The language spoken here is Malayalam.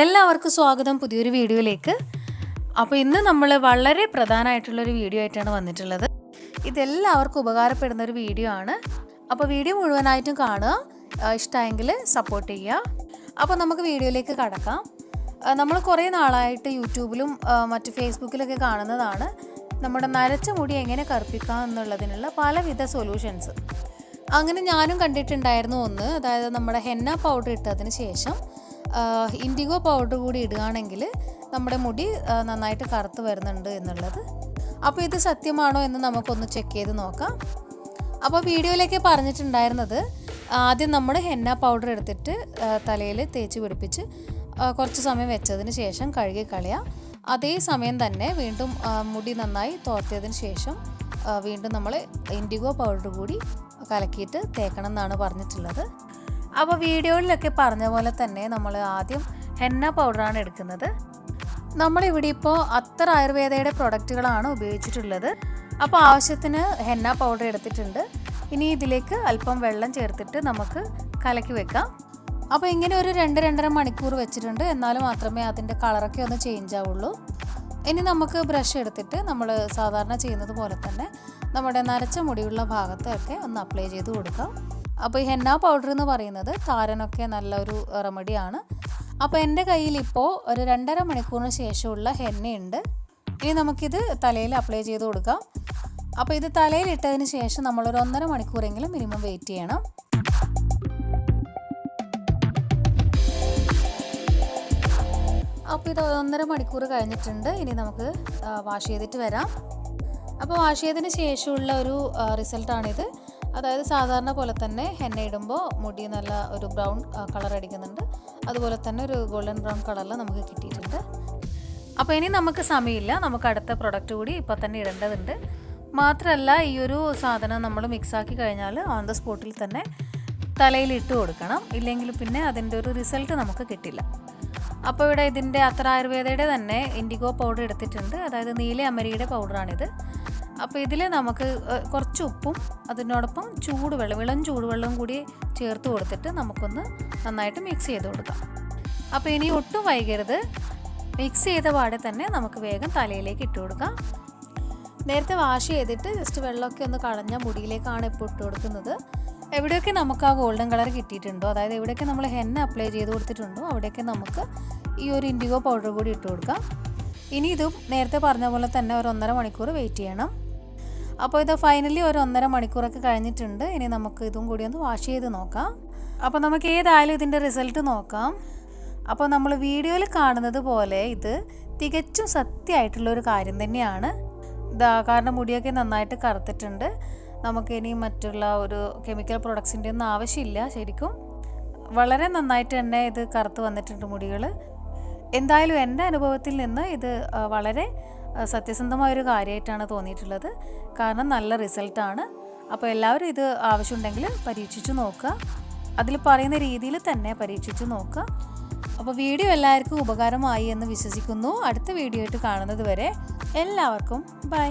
എല്ലാവർക്കും സ്വാഗതം പുതിയൊരു വീഡിയോയിലേക്ക്. അപ്പോൾ ഇന്ന് നമ്മൾ വളരെ പ്രധാനമായിട്ടുള്ളൊരു വീഡിയോ ആയിട്ടാണ് വന്നിട്ടുള്ളത്. ഇതെല്ലാവർക്കും ഉപകാരപ്പെടുന്ന ഒരു വീഡിയോ ആണ്. അപ്പോൾ വീഡിയോ മുഴുവനായിട്ടും കാണുക. ഇഷ്ടമെങ്കിൽ സപ്പോർട്ട് ചെയ്യുക. അപ്പോൾ നമുക്ക് വീഡിയോയിലേക്ക് കടക്കാം. നമ്മൾ കുറേ നാളായിട്ട് യൂട്യൂബിലും മറ്റ് ഫേസ്ബുക്കിലൊക്കെ കാണുന്നതാണ്. നമ്മുടെ നരച്ച മുടി എങ്ങനെ കറുപ്പിക്കാം എന്നുള്ളതിനുള്ള പലവിധ സൊല്യൂഷൻസ് അങ്ങനെ ഞാനും കണ്ടിട്ടുണ്ടായിരുന്നു ഒന്ന്. അതായത് നമ്മുടെ ഹെന്ന പൗഡർ ഇട്ടതിന് ശേഷം. ഇൻഡിഗോ പൗഡർ കൂടി ഇടുകയാണെങ്കിൽ നമ്മുടെ മുടി നന്നായിട്ട് കറുത്ത് വരുന്നുണ്ട് എന്നുള്ളത്. അപ്പോൾ ഇത് സത്യമാണോ എന്ന് നമുക്കൊന്ന് ചെക്ക് ചെയ്ത് നോക്കാം. അപ്പോൾ വീഡിയോയിലേക്ക് പറഞ്ഞിട്ടുണ്ടായിരുന്നത് ആദ്യം നമ്മൾ ഹെന്ന പൗഡർ എടുത്തിട്ട് തലയിൽ തേച്ച് പിടിപ്പിച്ച് കുറച്ച് സമയം വെച്ചതിന് ശേഷം കഴുകി കളയാം. അതേ സമയം തന്നെ വീണ്ടും മുടി നന്നായി തോർത്തിയതിന് ശേഷം വീണ്ടും നമ്മൾ ഇൻഡിഗോ പൗഡർ കൂടി കലക്കിയിട്ട് തേക്കണം എന്നാണ് പറഞ്ഞിട്ടുള്ളത്. അപ്പോൾ വീഡിയോയിലൊക്കെ പറഞ്ഞ പോലെ തന്നെ നമ്മൾ ആദ്യം ഹെന്ന പൗഡറാണ് എടുക്കുന്നത്. നമ്മളിവിടെ ഇപ്പോൾ അത്തർ ആയുർവേദയുടെ പ്രൊഡക്റ്റുകളാണ് ഉപയോഗിച്ചിട്ടുള്ളത്. അപ്പോൾ ആവശ്യത്തിന് ഹെന്ന പൗഡർ എടുത്തിട്ടുണ്ട്. ഇനി ഇതിലേക്ക് അല്പം വെള്ളം ചേർത്തിട്ട് നമുക്ക് കലക്കി വെക്കാം. അപ്പോൾ ഇങ്ങനെ ഒരു രണ്ട് രണ്ടര മണിക്കൂർ വെച്ചിട്ടുണ്ട്. എന്നാൽ മാത്രമേ അതിന്റെ കളറൊക്കെ ഒന്ന് ചേഞ്ച് ആവുള്ളൂ. ഇനി നമുക്ക് ബ്രഷ് എടുത്തിട്ട് നമ്മൾ സാധാരണ ചെയ്യുന്നത് പോലെ തന്നെ നമ്മുടെ നരച്ച മുടിയുള്ള ഭാഗത്തൊക്കെ ഒന്ന് അപ്ലൈ ചെയ്ത് കൊടുക്കാം. അപ്പോൾ ഈ ഹെന്ന പൗഡർ എന്ന് പറയുന്നത് താരനൊക്കെ നല്ലൊരു റെമഡിയാണ് അപ്പോൾ എന്റെ കയ്യിൽ ഇപ്പോൾ ഒരു രണ്ടര മണിക്കൂറിന് ശേഷമുള്ള ഹെന്നയുണ്ട് ഇനി നമുക്കിത് തലയിൽ അപ്ലൈ ചെയ്ത് കൊടുക്കാം. അപ്പോൾ ഇത് തലയിൽ ഇട്ടതിന് ശേഷം നമ്മളൊരു ഒന്നര മണിക്കൂറെങ്കിലും മിനിമം വെയിറ്റ് ചെയ്യണം. അപ്പോൾ ഇത് ഒന്നര മണിക്കൂർ കഴിഞ്ഞിട്ടുണ്ട്. ഇനി നമുക്ക് വാഷ് ചെയ്തിട്ട് വരാം. അപ്പോൾ വാഷ് ചെയ്തതിന് ശേഷമുള്ള ഒരു റിസൾട്ടാണിത് അതായത് സാധാരണ പോലെ തന്നെ ഹെന്ന ഇടുമ്പോൾ മുടി നല്ല ഒരു ബ്രൗൺ കളർ അടിക്കുന്നുണ്ട്. അതുപോലെ തന്നെ ഒരു ഗോൾഡൻ ബ്രൗൺ കളറിൽ നമുക്ക് കിട്ടിയിട്ടുണ്ട്. അപ്പോൾ ഇനി നമുക്ക് സമയമില്ല. നമുക്ക് അടുത്ത പ്രൊഡക്റ്റ് കൂടി ഇപ്പോൾ തന്നെ ഇടേണ്ടതുണ്ട്. മാത്രമല്ല ഈ ഒരു സാധനം നമ്മൾ മിക്സാക്കി കഴിഞ്ഞാൽ ഓൺ ദ സ്പോട്ടിൽ തന്നെ തലയിൽ ഇട്ട് കൊടുക്കണം. ഇല്ലെങ്കിൽ പിന്നെ അതിന്റെ ഒരു റിസൾട്ട് നമുക്ക് കിട്ടില്ല. അപ്പോൾ ഇവിടെ ഇതിന്റെ അത്ര ആയുർവേദയുടെ തന്നെ ഇൻഡിഗോ പൗഡർ എടുത്തിട്ടുണ്ട്. അതായത് നീല അമരിയുടെ പൗഡറാണിത് അപ്പോൾ ഇതിൽ നമുക്ക് കുറച്ച് ഉപ്പും അതിനോടൊപ്പം ചൂടുവെള്ളം ഇളം ചൂടുവെള്ളം കൂടി ചേർത്ത് കൊടുത്തിട്ട് നമുക്കൊന്ന് നന്നായിട്ട് മിക്സ് ചെയ്ത് കൊടുക്കാം. അപ്പോൾ ഇനി ഒട്ടും വൈകരുത്. മിക്സ് ചെയ്ത പാടെ തന്നെ നമുക്ക് വേഗം തലയിലേക്ക് ഇട്ട് കൊടുക്കാം. നേരത്തെ വാഷ് ചെയ്തിട്ട് ജസ്റ്റ് വെള്ളമൊക്കെ ഒന്ന് കളഞ്ഞ മുടിയിലേക്കാണ് ഇപ്പോൾ ഇട്ട് കൊടുക്കുന്നത്. എവിടെയൊക്കെ നമുക്ക് ആ ഗോൾഡൻ കളർ കിട്ടിയിട്ടുണ്ടോ അതായത് എവിടെയൊക്കെ നമ്മൾ ഹെന്ന അപ്ലൈ ചെയ്ത് കൊടുത്തിട്ടുണ്ടോ അവിടെയൊക്കെ നമുക്ക് ഈ ഒരു ഇൻഡിഗോ പൗഡർ കൂടി ഇട്ട് കൊടുക്കാം. ഇനി ഇതും നേരത്തെ പറഞ്ഞ പോലെ തന്നെ ഒരു ഒന്നര മണിക്കൂർ വെയിറ്റ് ചെയ്യണം. അപ്പോൾ ഇത് ഫൈനലി ഒരു ഒന്നര മണിക്കൂറൊക്കെ കഴിഞ്ഞിട്ടുണ്ട്. ഇനി നമുക്ക് ഇതും കൂടി ഒന്ന് വാഷ് ചെയ്ത് നോക്കാം. അപ്പോൾ നമുക്ക് ഏതായാലും ഇതിന്റെ റിസൾട്ട് നോക്കാം. അപ്പോൾ നമ്മൾ വീഡിയോയിൽ കാണുന്നത് പോലെ ഇത് തികച്ചും സത്യമായിട്ടുള്ളൊരു കാര്യം തന്നെയാണ്. ഇതാ കാരണം മുടിയൊക്കെ നന്നായിട്ട് കറുത്തിട്ടുണ്ട്. നമുക്കിനി മറ്റുള്ള ഒരു കെമിക്കൽ പ്രൊഡക്ട്സിന്റെ ഒന്നും ആവശ്യമില്ല ശരിക്കും. വളരെ നന്നായിട്ട് തന്നെ ഇത് കറുത്ത് വന്നിട്ടുണ്ട് മുടികൾ എന്തായാലും എന്റെ അനുഭവത്തിൽ നിന്ന് ഇത് വളരെ ആ, സത്യസന്ധമായൊരു കാര്യമായിട്ടാണ് തോന്നിയിട്ടുള്ളത്. കാരണം നല്ല റിസൾട്ടാണ് അപ്പോൾ എല്ലാവരും ഇത് ആവശ്യമുണ്ടെങ്കിൽ പരീക്ഷിച്ച് നോക്കുക. അതിൽ പറയുന്ന രീതിയിൽ തന്നെ പരീക്ഷിച്ച് നോക്കുക. അപ്പോൾ വീഡിയോ എല്ലാവർക്കും ഉപകാരമായി എന്ന് വിശ്വസിക്കുന്നു. അടുത്ത വീഡിയോ ആയിട്ട് കാണുന്നത് വരെ എല്ലാവർക്കും ബൈ